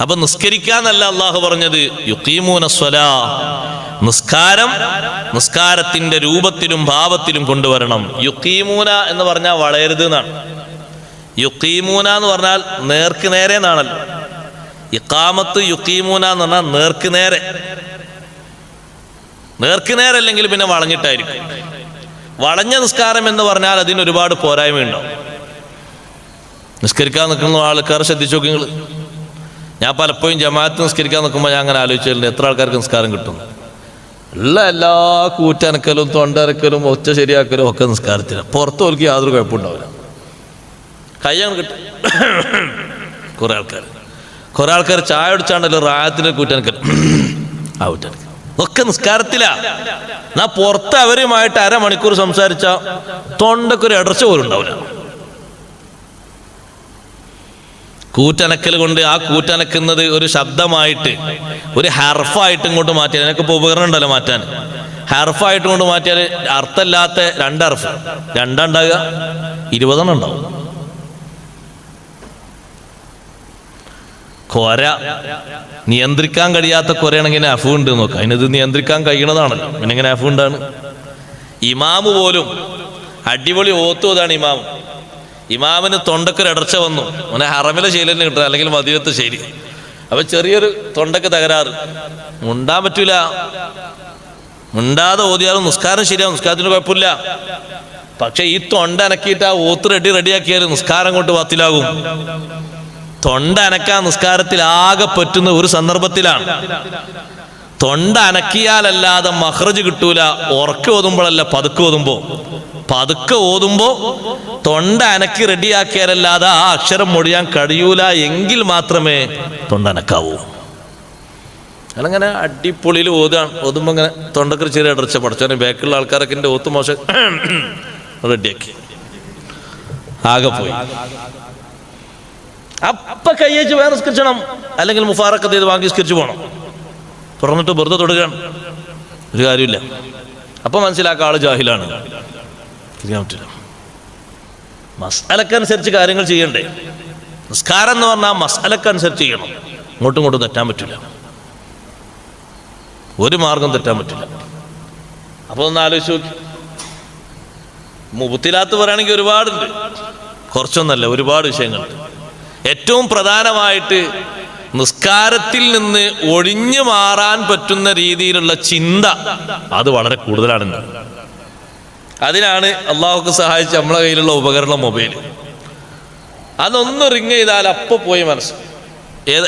അപ്പൊ നിസ്കരിക്കാന്നല്ല അള്ളാഹു പറഞ്ഞത്. നിസ്കാരം നിസ്കാരത്തിന്റെ രൂപത്തിലും ഭാവത്തിലും കൊണ്ടുവരണം. യുക്കീമൂന എന്ന് പറഞ്ഞാൽ വളയരുത് എന്നാണ്. യുക്കീമൂന എന്ന് പറഞ്ഞാൽ നേർക്ക് നേരെ എന്നാണല്ലോ. ഇക്കാമത്ത് യുക്കീമൂന എന്ന് പറഞ്ഞാൽ നേർക്ക് നേരെ. നേർക്ക് നേരെ അല്ലെങ്കിൽ പിന്നെ വളഞ്ഞിട്ടായിരിക്കും. വളഞ്ഞ നിസ്കാരം എന്ന് പറഞ്ഞാൽ അതിന് ഒരുപാട് പോരായ്മയുണ്ടാവും. നിസ്കരിക്കാൻ നിൽക്കുന്ന ആൾക്കാർ ശ്രദ്ധിച്ചു നോക്കി ഞാൻ പലപ്പോഴും ജമാഅത്ത് നിസ്കരിക്കാൻ നിൽക്കുമ്പോൾ ഞാൻ അങ്ങനെ ആലോചിച്ചിട്ടുണ്ട്. എത്ര ആൾക്കാർക്ക് നിസ്കാരം കിട്ടും? ഉള്ള എല്ലാ കൂറ്റനക്കലും തൊണ്ടരക്കലും ഒച്ച ശരിയാക്കലും ഒക്കെ നിസ്കാരത്തിന്. പുറത്ത് അവർക്ക് യാതൊരു കുഴപ്പമുണ്ടാവില്ല. കയ്യാണ് കിട്ടും. കുറെ ആൾക്കാർ കുറെ ആൾക്കാർ ചായ അടിച്ചാണ്ടല്ലോ റായത്തിന് കൂറ്റനക്കൽ. ആ കൂറ്റനക്കൽ. ഒക്കെ നിസ്കാരത്തില. എന്നാ പുറത്ത് അവരുമായിട്ട് അരമണിക്കൂർ സംസാരിച്ച തൊണ്ടക്കൊരു ഇടർച്ച പോലും ഉണ്ടാവില്ല. കൂറ്റനക്കൽ കൊണ്ട് ആ കൂറ്റനക്കുന്നത് ഒരു ശബ്ദമായിട്ട് ഒരു ഹർഫായിട്ട് ഇങ്ങോട്ട് മാറ്റിയാൽ അതിനൊക്കെ ഇപ്പോൾ ഉപകരണം ഉണ്ടല്ലോ മാറ്റാൻ. ഹർഫായിട്ട് കൊണ്ട് മാറ്റിയാൽ അർത്ഥമില്ലാത്ത രണ്ട് ഹർഫ്. രണ്ടുണ്ടാകുക ഇരുപതെണ്ണം ഉണ്ടാവും. കൊര നിയന്ത്രിക്കാൻ കഴിയാത്ത കൊരയാണെങ്കിൽ അഫു ഉണ്ട് നോക്കാം. അതിനത് നിയന്ത്രിക്കാൻ കഴിയണതാണല്ലോ. പിന്നെ എങ്ങനെ അഫു ഉണ്ടാണ്? ഇമാമ് പോലും അടിപൊളി ഓത്തുവതാണ് ഇമാമ്. ഇമാമിന് തൊണ്ടക്കൊരു ഇടർച്ച വന്നു. അവനെ ഹറമിലെ ശൈലി തന്നെ കിട്ടുന്നത് അല്ലെങ്കിൽ മദീനത്ത് ശൈലി അപ്പൊ ചെറിയൊരു തൊണ്ടക്ക് തകരാറ്. മുണ്ടാൻ പറ്റൂല. മുണ്ടാതെ ഓതിയാലും നിസ്കാരം ശരിയാവും. നിസ്കാരത്തിന് കുഴപ്പമില്ല. പക്ഷെ ഈ തൊണ്ട അനക്കിയിട്ട് ആ ഓത്ത് റെഡി റെഡിയാക്കിയാൽ നിസ്കാരം കൊണ്ട് പത്തിലാകും തൊണ്ട അനക്കാൻ നിസ്കാരത്തിൽ ആകെ പറ്റുന്ന ഒരു സന്ദർഭത്തിലാണ്. തൊണ്ട അനക്കിയാലല്ലാതെ മഹ്റജ് കിട്ടൂല. ഉറക്കം ഓതുമ്പോഴല്ല പതുക്കെ ഓതുമ്പോ. പതുക്കെ ഓതുമ്പോ തൊണ്ട അനക്കി റെഡിയാക്കിയാലല്ലാതെ ആ അക്ഷരം മൊഴിയാൻ കഴിയൂല എങ്കിൽ മാത്രമേ തൊണ്ട അനക്കാവൂ. അങ്ങനെ അടിപൊളിയിൽ ഓതാണ് ഓതുമ്പോ ഇങ്ങനെ തൊണ്ടക്ക് ചെറിയ ഇടർച്ച പഠിച്ചോനെ ബാക്കിലുള്ള ആൾക്കാരൊക്കെ എന്റെ ഓത്ത് മോശം റെഡിയാക്കി. ആകെ പോയി. അപ്പ കയ്യേച്ച് വേറെ നിസ്കരിച്ചണം അല്ലെങ്കിൽ മുഫാറൊക്കെ ചെയ്ത് വാങ്ങി നിസ്കരിച്ചു പോകണം തുറന്നിട്ട് വെറുതെ തൊടുകയാണ്. ഒരു കാര്യമില്ല അപ്പൊ മനസ്സിലാക്കുക ആൾ ജാഹിലാണ്. തിരിയാൻ പറ്റില്ല മസാലക്കനുസരിച്ച് കാര്യങ്ങൾ ചെയ്യണ്ടേ? നിസ്കാരം എന്ന് പറഞ്ഞാൽ മസാലക്കനുസരിച്ച് ചെയ്യണം. ഇങ്ങോട്ടും ഇങ്ങോട്ടും തെറ്റാൻ പറ്റില്ല. ഒരു മാർഗം തെറ്റാൻ പറ്റില്ല. അപ്പോൾ ഒന്ന് ആലോചിച്ച് നോക്കി. മുബത്തിലാത്ത് പറയുകയാണെങ്കിൽ ഒരുപാടുണ്ട്. കുറച്ചൊന്നല്ല ഒരുപാട് വിഷയങ്ങളുണ്ട്. ഏറ്റവും പ്രധാനമായിട്ട് നിസ്കാരത്തിൽ നിന്ന് ഒഴിഞ്ഞു മാറാൻ പറ്റുന്ന രീതിയിലുള്ള ചിന്ത അത് വളരെ കൂടുതലാണ് അതിനാണ് അള്ളാഹുക്ക് സഹായിച്ച് നമ്മളെ കയ്യിലുള്ള ഉപകരണം മൊബൈൽ അതൊന്ന് റിങ് ചെയ്താൽ അപ്പൊ പോയി മനസ്സ്. ഏത്